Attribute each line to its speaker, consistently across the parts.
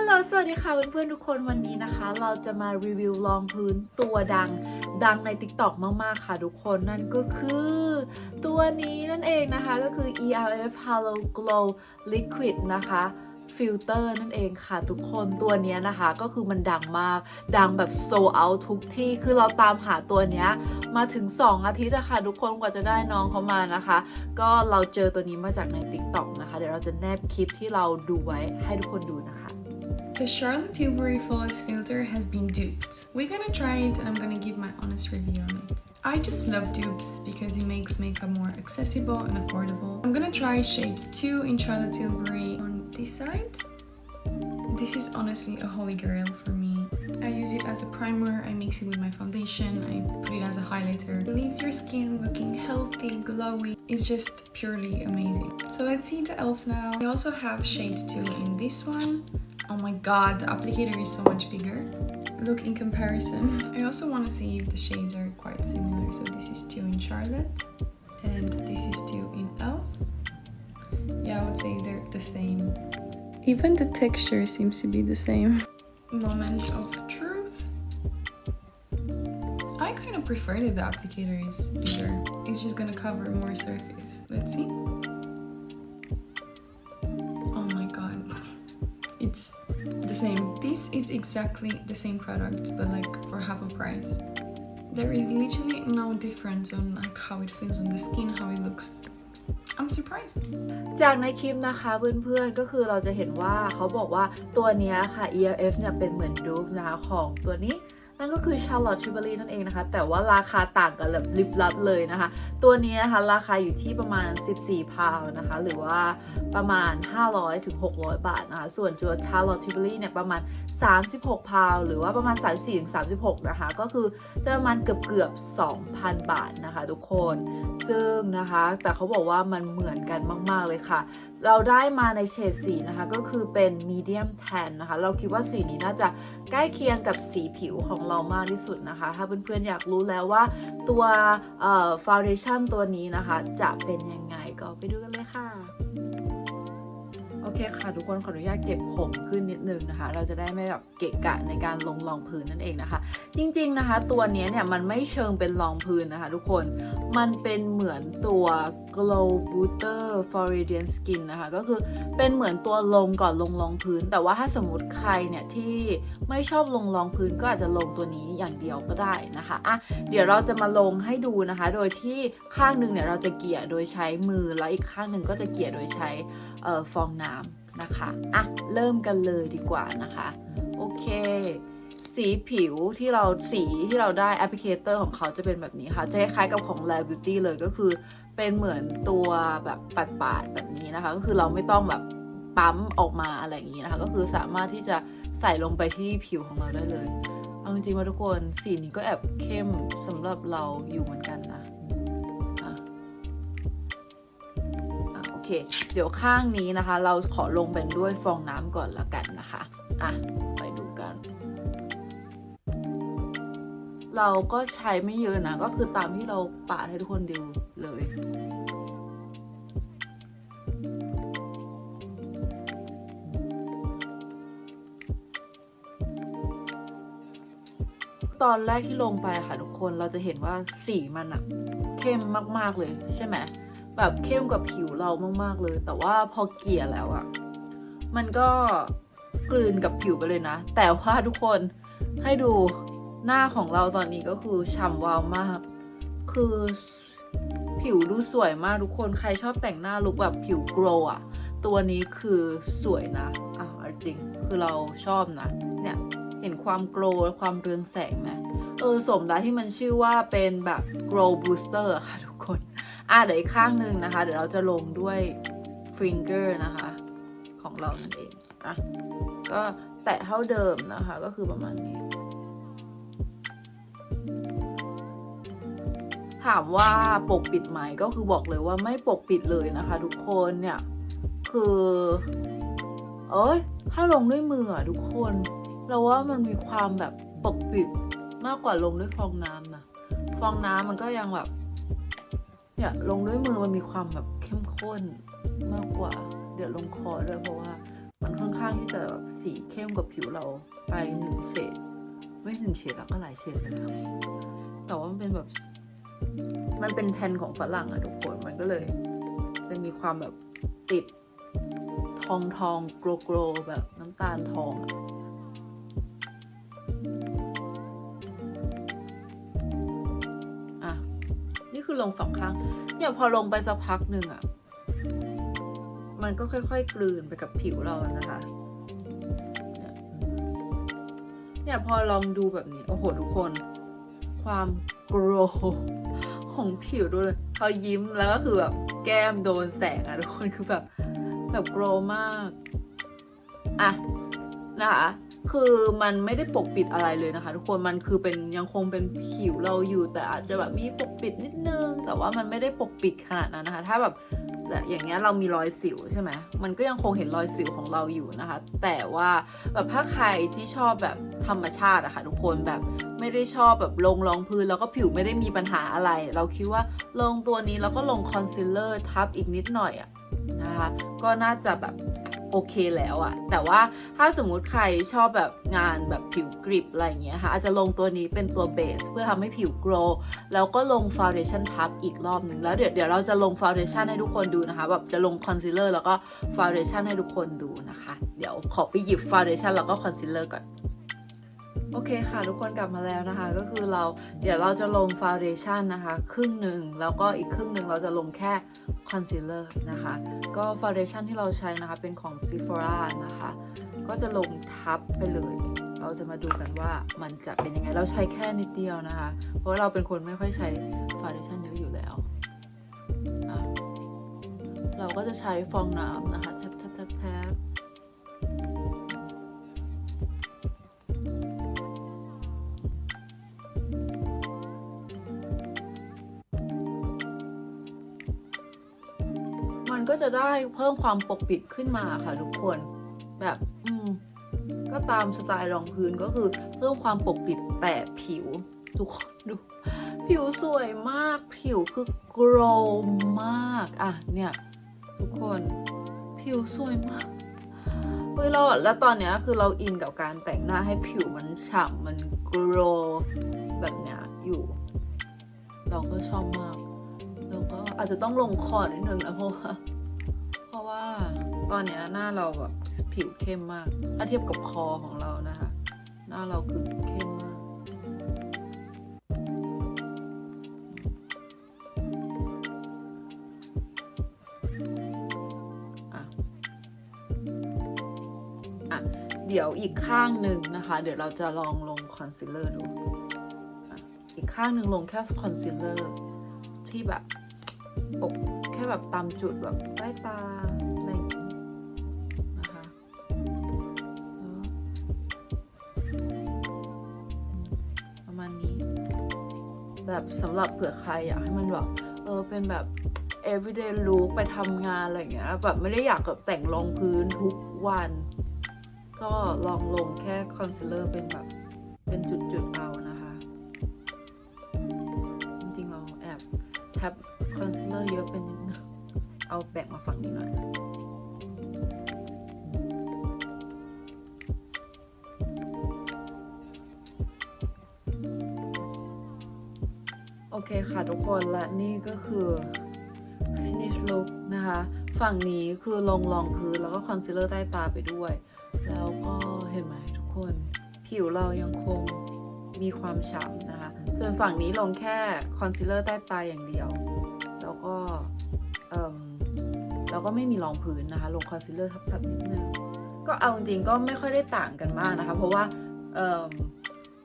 Speaker 1: ลโหลสวัสดีค่ะเพื่อนๆทุกคนวันนี้นะคะ เราจะมารีวิวรองพื้นตัวดังดังใน TikTok มากๆค่ะทุกคนนั่นก็คือ ตัวนี้นั่นเองนะคะก็คือ ELF Halo Glow Liquid นะคะฟิลเตอร์นั่นเองค่ะทุกคนตัวนี้นะคะก็คือมันดังมาก ดังแบบโซเอาทุกที่คือเราตามหาตัวนี้มาถึง 2 อาทิตย์อะค่ะทุกคนกว่าจะได้น้องเขามานะคะ ก็เราเจอตัวนี้มาจากใน TikTok นะคะ เดี๋ยวเราจะแนบคลิปที่เราดูไว้ให้ทุกคนดูนะคะ
Speaker 2: The Charlotte Tilbury Flawless Filter has been duped. We're gonna try it and I'm gonna give my honest review on it. I just love dupes because it makes makeup more accessible and affordable. I'm gonna try shade 2 in Charlotte Tilbury on this side. This is honestly a holy grail for me. I use it as a primer, I mix it with my foundation, I put it as a highlighter. It leaves your skin looking healthy, glowy. It's just purely amazing. So let's see the e.l.f. now. We also have shade 2 in this one. Oh my god, the applicator is so much bigger. Look in comparison. I also want to see if the shades are quite similar. So this is 2 in Charlotte and this is 2 in e.l.f. Yeah, I would say they're the same. Even the texture seems to be the same. Moment of truth. I kind of prefer that the applicator is bigger. It's just gonna cover more surface. Let's see. same. This is exactly the same product, but like for half a price. There is literally no difference on like how it feels on the skin, how it looks. I'm surprised.
Speaker 1: จากในคลิปนะคะเพื่อนๆก็คือเราจะเห็นว่าเขาบอกว่าตัวเนี้ยค่ะ ELF เนี่ยเป็นเหมือนดูฟนะคะของตัวนี้ นั่นก็คือ Charlotte Tilbury นั่นเองนะคะ แต่ว่าราคาต่างกันแบบลิบลับเลยนะคะ ตัวนี้นะคะราคาอยู่ที่ประมาณ 14 พาวน์นะคะ หรือว่าประมาณ 500ถึง600 บาทนะคะ ส่วนตัว Charlotte Tilbury เนี่ยประมาณ 36 พาวน์หรือว่าประมาณ 34ถึง36 นะคะ ก็คือจะประมาณเกือบเกือบ 2,000 บาทนะคะ ทุกคน ซึ่งนะคะ แต่เขาบอกว่ามันเหมือนกันมาก ๆ เลยค่ะ เราได้มาในเฉดสีนะคะ ก็คือเป็น medium tan นะคะ เราคิดว่าสีนี้น่าจะใกล้เคียงกับสีผิวของเรามากที่สุดนะคะ ถ้าเพื่อนๆอยากรู้แล้วว่าตัวเอ่อ foundation ตัวนี้นะคะ จะเป็นยังไงก็ไปดูกันเลยค่ะ โอเคค่ะ ทุกคนขออนุญาตเก็บผมขึ้นนิดนึงนะคะ เราจะได้ไม่แบบเกะกะในการลงรองพื้นนั่นเองนะคะ จริงๆนะคะ ตัวนี้เนี่ยมันไม่เชิงเป็นรองพื้นนะคะ ทุกคนมันเป็นเหมือนตัว glow booster for radiant skin นะคะ ก็คือเป็นเหมือนตัวลงก่อนลงรองพื้น แต่ว่าถ้าสมมติใครเนี่ยที่ไม่ชอบลงรองพื้นก็อาจจะลงตัวนี้อย่างเดียวก็ได้นะคะอะเดี๋ยวเราจะมาลงให้ดูนะคะ โดยที่ข้างหนึ่งเนี่ยเราจะเกี่ยโดยใช้มือแล้วอีกข้างหนึ่งก็จะเกี่ยโดยใช้ฟองน้ำนะคะอะเริ่มกันเลยดีกว่านะคะ โอเค สีผิวที่เราสีที่เราได้แอปพลิเคเตอร์ของเขาจะเป็นแบบนี้ค่ะ จะคล้ายๆกับของ l a b Beauty เลยก็คือเป็นเหมือนตัวแบบปัดๆแบบนี้นะคะ ก็คือเราไม่ต้องแบบปั๊มออกมาอะไรอย่างนี้นะคะ ก็คือสามารถที่จะใส่ลงไปที่ผิวของเราได้เลย เอาจริงๆว่าทุกคนสีนี้ก็แอบเข้มสำหรับเราอยู่เหมือนกันนะอะ เคเดี๋ยวข้างนี้นะคะ เราขอลงเป็นด้วยฟองน้ำก่อนละกันนะคะ อะ ไปดูกัน เราก็ใช้ไม่เยอะนะ ก็คือตามที่เราปาให้ทุกคนดูเลยตอนแรกที่ลงไปค่ะทุกคนเราจะเห็นว่าสีมันอะเข้มมากๆเลยใช่ไหม แบบเข้มกับผิวเรามากๆเลย แต่ว่าพอเกลี่ยแล้วอะมันก็กลืนกับผิวไปเลยนะ แต่ว่าทุกคนให้ดูหน้าของเราตอนนี้ก็คือฉ่ำวาวมาก คือผิวดูสวยมากทุกคนใครชอบแต่งหน้าลุคแบบผิวโกล์อะตัวนี้คือสวยนะอะจริงคือเราชอบนะเนี่ยเห็นความโกล์ความเรืองแสงไหมเออสมแล้วที่มันชื่อว่าเป็นแบบ glow booster ค่ะทุกคน อะเดี๋ยวอีกข้างหนึ่งนะคะ เดี๋ยวเราจะลงด้วย finger นะคะ ของเรานั่นเองอะก็แตะเท่าเดิมนะคะ ก็คือประมาณนี้ ถามว่าปกปิดไหมก็คือบอกเลยว่าไม่ปกปิดเลยนะคะ ทุกคนเนี่ย คือเอ้ยถ้าลงด้วยมืออะทุกคน เราว่ามันมีความแบบปกปิดมากกว่าลงด้วยฟองน้ำนะฟองน้ำมันก็ยังแบบ เนี่ยลงด้วยมือมันมีความแบบเข้มข้นมากกว่า เดี๋ยวลงคอด้วยเพราะว่ามันค่อนข้างที่จะแบบสีเข้มกว่าผิวเราไปหนึ่งเฉดไม่หนึ่งเฉดแล้วก็หลายเฉดเลยนะแต่ว่ามันเป็นแบบ มันเป็นแทนของฝรั่งอะทุกคนมันก็เลยจะมีความแบบติดทองทองโกลโกลแบบน้ำตาลทองอะ คือลงสองข้ง เนี่ยพอลงไปสักพักหนึ่งอะมันก็ค่อยๆ กลืนไปกับผิวเรานะคะเนี่ยเนี่ยพอลองดูแบบนี้ โอ้โหทุกคน ความโกรของผิวดูเลยเขายิ้มแล้วก็คือแบบแก้มโดนแสงอะทุกคนคือแบบ แบบโกรมาก อะ นะคะ คือมันไม่ได้ปกปิดอะไรเลยนะคะ ทุกคนมันคือเป็นยังคงเป็นผิวเราอยู่ แต่อาจจะแบบมีปกปิดนิดนึง แต่ว่ามันไม่ได้ปกปิดขนาดนั้นนะคะ ถ้าแบบแต่อย่างเงี้ยเรามีรอยสิวใช่ไหมมันก็ยังคงเห็นรอยสิวของเราอยู่นะคะ แต่ว่าแบบถ้าใครที่ชอบแบบธรรมชาติอะค่ะทุกคนแบบไม่ได้ชอบแบบลงรองพื้นแล้วก็ผิวไม่ได้มีปัญหาอะไร เราคิดว่าลงตัวนี้แล้วก็ลงคอนซีลเลอร์ทับอีกนิดหน่อยอะนะคะก็น่าจะแบบ โอเคแล้วอะแต่ว่าถ้าสมมุติใครชอบแบบงานแบบผิวกริบอะไรเงี้ยค่ะอาจจะลงตัวนี้เป็นตัวเบสเพื่อทำให้ผิวโกลว์แล้วก็ลงฟาวเดชั่นทับอีกรอบหนึ่งแล้วเดี๋ยวเดี๋ยวเราจะลงฟาวเดชั่นให้ทุกคนดูนะคะแบบจะลงคอนซีลเลอร์แล้วก็ฟาวเดชั่นให้ทุกคนดูนะคะ เดี๋ยวขอไปหยิบฟาวเดชั่นแล้วก็คอนซีลเลอร์ก่อน โอเคค่ะ ทุกคนกลับมาแล้วนะคะ ก็คือเราเดี๋ยวเราจะลงฟ u n เดชั่นนะคะ ครึ่งหนึ่งแล้วก็อีกครึ่งหนึ่งเราจะลงแค่คอนซีลเลอร์นะคะ ก็ฟ u n เดชั่นที่เราใช้นะคะ เป็นของ Sephora นะคะ ก็จะลงทับไปเลย เราจะมาดูกันว่ามันจะเป็นยังไง เราใช้แค่นิดเดียวนะคะ เพราะว่าเราเป็นคนไม่ค่อยใช้ฟ u n เดชั่นเยอะอยู่แล้ว เราก็จะใช้ฟองน้ำนะคะแทบแทบแทบ จะได้เพิ่มความปกปิดขึ้นมาค่ะทุกคน แบบอืมก็ตามสไตล์รองพื้นก็คือเพิ่มความปกปิดแต่ผิว ทุกคนดู ผิวสวยมากผิวคือโกรมากอะเนี่ยทุกคนผิวสวยมากเฮ้ยเราแล้วตอนเนี้ยคือเราอินกับการแต่งหน้าให้ผิวมันฉ่ำมันโกรแบบเนี้ยอยู่เราก็ชอบมากแล้วก็อาจจะต้องลงคอนิดนึงนะเพราะว่า ว่าตอนเนี้ยหน้าเราแบบผิวเข้มมาก ถ้าเทียบกับคอของเรานะคะ หน้าเราคือเข้มมาก อะ อะ เดี๋ยวอีกข้างหนึ่งนะคะ เดี๋ยวเราจะลองลงคอนซีลเลอร์ดู อีกข้างหนึ่งลงแค่คอนซีลเลอร์ที่แบบปก แบบตามจุดแบบใต้ตาอะไรนะคะประมาณนี้ แบบสำหรับเผื่อใครอยากให้มันแบบเออเป็นแบบ everyday look ไปทำงานอะไรอย่างเงี้ยแบบไม่ได้อยากแบบแต่งรองพื้นทุกวัน ก็ลองลงแค่คอนซีลเลอร์เป็นแบบเป็นจุดๆเอา แท็บคอนซีลเลอร์เยอะเป็นเอาแบ่งมาฝั่งนี้หน่อยโอเคค่ะทุกคนและนี่ก็คือ finish look นะคะ ฝั่งนี้คือลงรองพื้นแล้วก็คอนซีลเลอร์ใต้ตาไปด้วย แล้วก็เห็นไหมทุกคน ผิวเรายังคง มีความฉ่ำนะคะ ส่วนฝั่งนี้ลงแค่คอนซีลเลอร์ใต้ตาอย่างเดียว แล้วก็เอ่มแล้วก็ไม่มีรองพื้นนะคะ ลงคอนซีลเลอร์ทับๆนิดนึง ก็เอาจริงก็ไม่ค่อยได้ต่างกันมากนะคะ เพราะว่าเอ่ม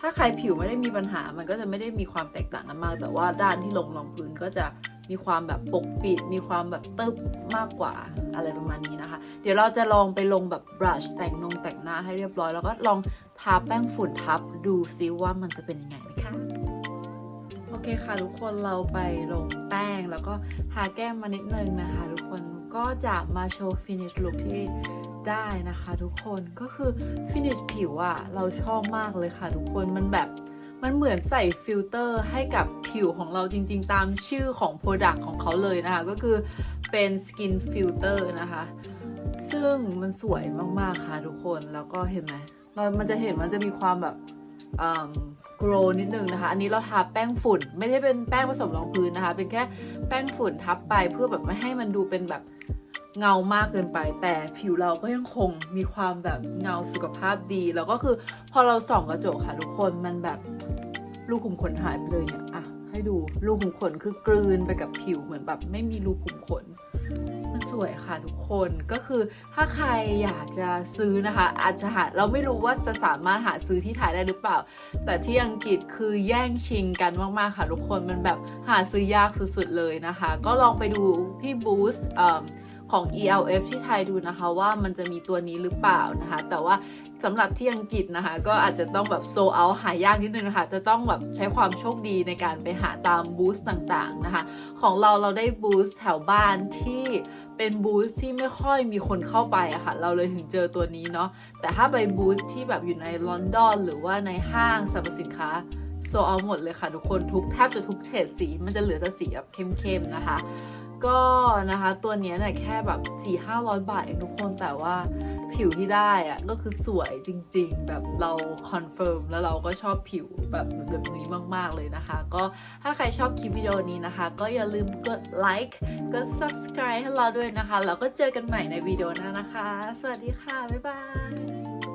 Speaker 1: ถ้าใครผิวไม่ได้มีปัญหา มันก็จะไม่ได้มีความแตกต่างกันมาก แต่ว่าด้านที่ลงรองพื้นก็จะ มีความแบบปกปิด มีความแบบตึบมากกว่าอะไรประมาณนี้นะคะ เดี๋ยวเราจะลองไปลงแบบบรัชแต่งนงแต่งหน้าให้เรียบร้อย แล้วก็ลองทาแป้งฝุ่นทับดูซิว่ามันจะเป็นยังไงนะคะโอเคค่ะทุกคนเราไปลงแป้งแล้วก็ทาแก้มมานิดนึงนะคะ ทุกคนก็จะมาโชว์ finish look ที่ได้นะคะ ทุกคนก็คือ finish ผิวอะเราชอบมากเลยค่ะ ทุกคนมันแบบ มันเหมือนใส่ฟิลเตอร์ให้กับผิวของเราจริงๆ ตามชื่อของ Product ของเขาเลยนะคะ ก็คือเป็น Skin Filter นะคะ ซึ่งมันสวยมากๆค่ะทุกคนแล้วก็เห็นไหมเรามันจะเห็นมันจะมีความแบบอ่า grow นิดนึงนะคะ อันนี้เราทาแป้งฝุ่น ไม่ได้เป็นแป้งผสมรองพื้นนะคะ เป็นแค่แป้งฝุ่นทับไปเพื่อแบบไม่ให้มันดูเป็นแบบ เงามากเกินไป แต่ผิวเราก็ยังคงมีความแบบเงาสุขภาพดี แล้วก็คือพอเราส่องกระจกค่ะทุกคนมันแบบรูขุมขนหายไปเลยเนี่ยอะให้ดูรูขุมขนคือกลืนไปกับผิวเหมือนแบบไม่มีรูขุมขนมันสวยค่ะทุกคนก็คือถ้าใครอยากจะซื้อนะคะ อาจจะหาเราไม่รู้ว่าจะสามารถหาซื้อที่ไทยได้หรือเปล่า แต่ที่อังกฤษคือแย่งชิงกันมากๆค่ะทุกคนมันแบบหาซื้อยากสุดๆเลยนะคะ ก็ลองไปดูที่บูสต์ ของ ELF ที่ไทยดูนะคะว่ามันจะมีตัวนี้หรือเปล่านะคะ แต่ว่าสำหรับที่อังกฤษนะคะ ก็อาจจะต้องแบบโซเอาหายากนิดนึงนะคะ จะต้องแบบใช้ความโชคดีในการไปหาตามบูสต์ต่างๆนะคะ ของเราเราได้บูสต์แถวบ้านที่เป็นบูสที่ไม่ค่อยมีคนเข้าไปอะค่ะ เราเลยถึงเจอตัวนี้เนาะแต่ถ้าไปบูสที่แบบอยู่ในลอนดอน หรือว่าในห้างสรรพสินค้าโซเอาหมดเลยค่ะทุกคนทุกแทบจะทุกเฉดสีมันจะเหลือแต่สีแบบเข้มๆนะคะ ก็นะคะตัวนี้เนี่ยแค่แบบ4 5 0 0บาทเองทุกคนแต่ว่าผิวที่ได้อะก็คือสวยจริงๆ แบบเราคอนเฟิร์มแล้วเราก็ชอบผิวแบบแบบนี้มากๆเลยนะคะ ก็ถ้าใครชอบคลิปวิดีโอนี้นะคะ ก็อย่าลืมกดไลค์กด subscribe ให้เราด้วยนะคะ แล้วก็เจอกันใหม่ในวิดีโอหน้านะคะ สวัสดีค่ะ บ๊ายบาย